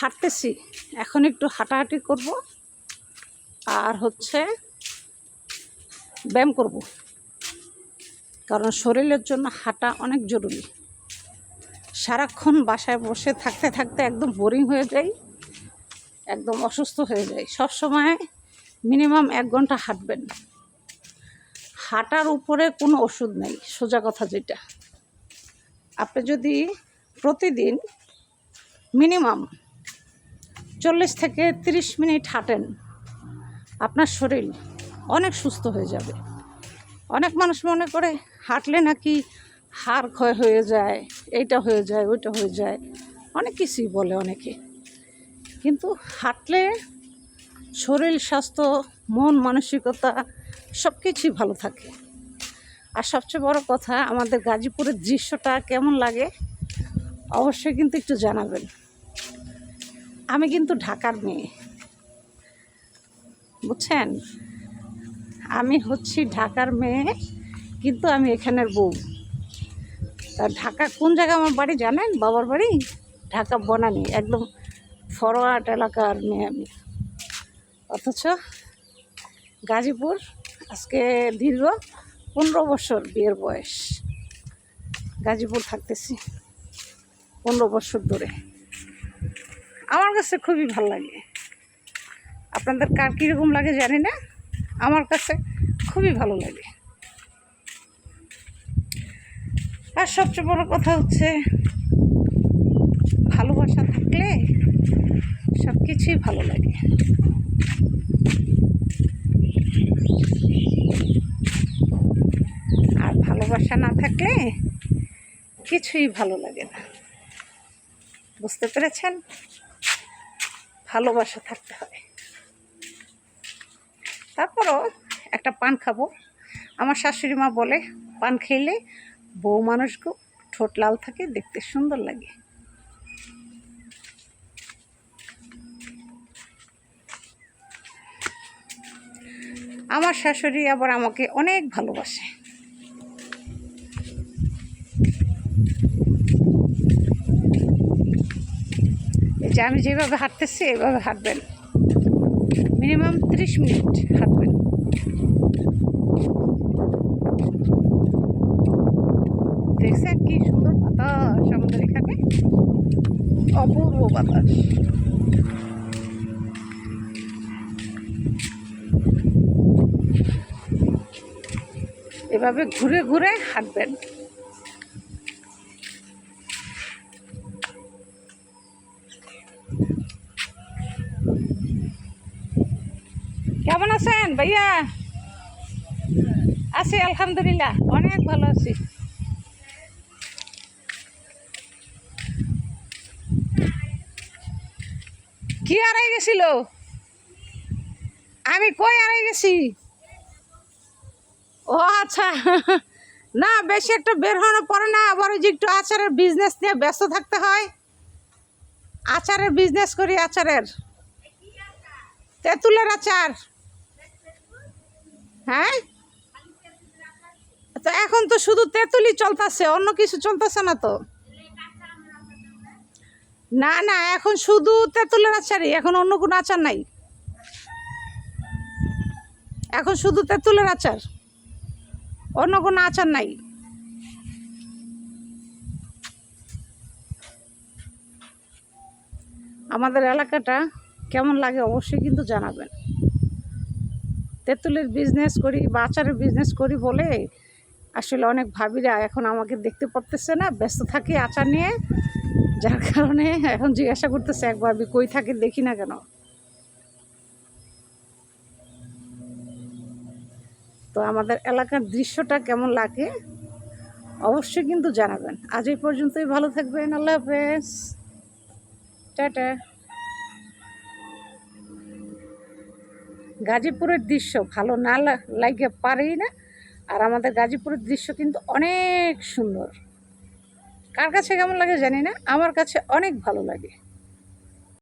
হাঁটতেছি। এখন একটু হাঁটাহাঁটি করব। আর হচ্ছে ব্যায়াম করব। কারণ শরীরের জন্য হাঁটা অনেক জরুরি। সারাক্ষণ বাসায় বসে থাকতে থাকতে একদম বোরিং হয়ে যাই, একদম অসুস্থ হয়ে যাই। সবসময় মিনিমাম এক ঘণ্টা হাঁটবেন। হাঁটার উপরে কোনো ওষুধ নেই, সোজা কথা যেটা। আপনি যদি প্রতিদিন মিনিমাম চল্লিশ থেকে তিরিশ মিনিট হাঁটেন, আপনার শরীর অনেক সুস্থ হয়ে যাবে। অনেক মানুষ মনে করে, হাঁটলে নাকি হাড় ক্ষয় হয়ে যায়, এইটা হয়ে যায়, ওইটা হয়ে যায়। অনেক কিছুই বলে অনেকে। কিন্তু হাঁটলে শরীর, স্বাস্থ্য, মন, মানসিকতা সব কিছুই ভালো থাকে। আর সবচেয়ে বড় কথা, আমাদের গাজীপুরের দৃশ্যটা কেমন লাগে, অবশ্যই কিন্তু একটু জানাবেন। আমি কিন্তু ঢাকার মেয়ে। বুঝছেন? আমি হচ্ছি ঢাকার মেয়ে, কিন্তু আমি এখানের বউ। তা ঢাকা কোন জায়গায় আমার বাড়ি জানেন? বাবার বাড়ি? ঢাকা বনানি, একদম ফরওয়ার্ড এলাকার মেয়ে আমি। অথচ গাজীপুর আজকে দীর্ঘ পনেরো বছর বিয়ের বয়স। গাজীপুর থাকতেছি পনেরো বছর ধরে। আমার কাছে খুবই ভালো লাগে। আপনাদের কার কীরকম লাগে জানি না। আমার কাছে খুবই ভালো লাগে। আর সবচেয়ে বড় কথা হচ্ছে, ভালোবাসা থাকলে সব কিছুই ভালো লাগে। আর ভালোবাসা না থাকলে কিছুই ভালো লাগে না। বুঝতে পেরেছেন? ভালোবাসা থাকতে হয়। তারপরও একটা পান খাব। আমার শাশুড়ি মা বলে, পান খেলে বউ মানুষকে ঠোঁট লাল থাকে, দেখতে সুন্দর লাগে। আমার শাশুড়ি আবার আমাকে অনেক ভালোবাসে। যে আমি যেভাবে হাঁটতেছি এইভাবে হাঁটবেন। মিনিমাম ত্রিশ মিনিট হাঁটবেন। দেখছেন কি সুন্দর বাতাস আমাদের এখানে? অপূর্ব বাতাস। এভাবে ঘুরে ঘুরে হাঁটবেন। কেমন আছেন ভাইয়া? আছি, আলহামদুলিল্লাহ, অনেক ভালো আছি। কি আড়াই গেছিল? আমি কই আড়াই গেছি? ও আচ্ছা না, বেশি একটা বের হওয়ার পরে না, আবার ওই যে একটু আচারের বিজনেস নিয়ে ব্যস্ত থাকতে হয়। আচারের বিজনেস করি, আচারের। তেঁতুলের আচার। হ্যাঁ? তো এখন তো শুধু তেঁতুলি চলতেছে, অন্য কিছু চলতেছে না তো? না না, এখন শুধু তেঁতুলের আচারই, এখন অন্য কোনো আচার নাই। এখন শুধু তেঁতুলের আচার, অন্য কোনো আচার নাই। আমাদের এলাকাটা কেমন লাগে অবশ্যই কিন্তু জানাবেন। তেঁতুলের বিজনেস করি বা আচারের বিজনেস করি বলে আসলে অনেক ভাবিরা এখন আমাকে দেখতে পারতেছে না, ব্যস্ত থাকি আচার নিয়ে, যার কারণে এখন জিজ্ঞাসা করতেছে এক ভাবি, কই থাকে দেখি না কেন? তো আমাদের এলাকার দৃশ্যটা কেমন লাগে অবশ্যই কিন্তু জানাবেন। আজ এই পর্যন্তই, ভালো থাকবেন, আল্লাহ হাফেজ। টাটা। গাজীপুরের দৃশ্য ভালো না লাগে পারেই না। আর আমাদের গাজীপুরের দৃশ্য কিন্তু অনেক সুন্দর। কার কাছে কেমন লাগে জানি না, আমার কাছে অনেক ভালো লাগে।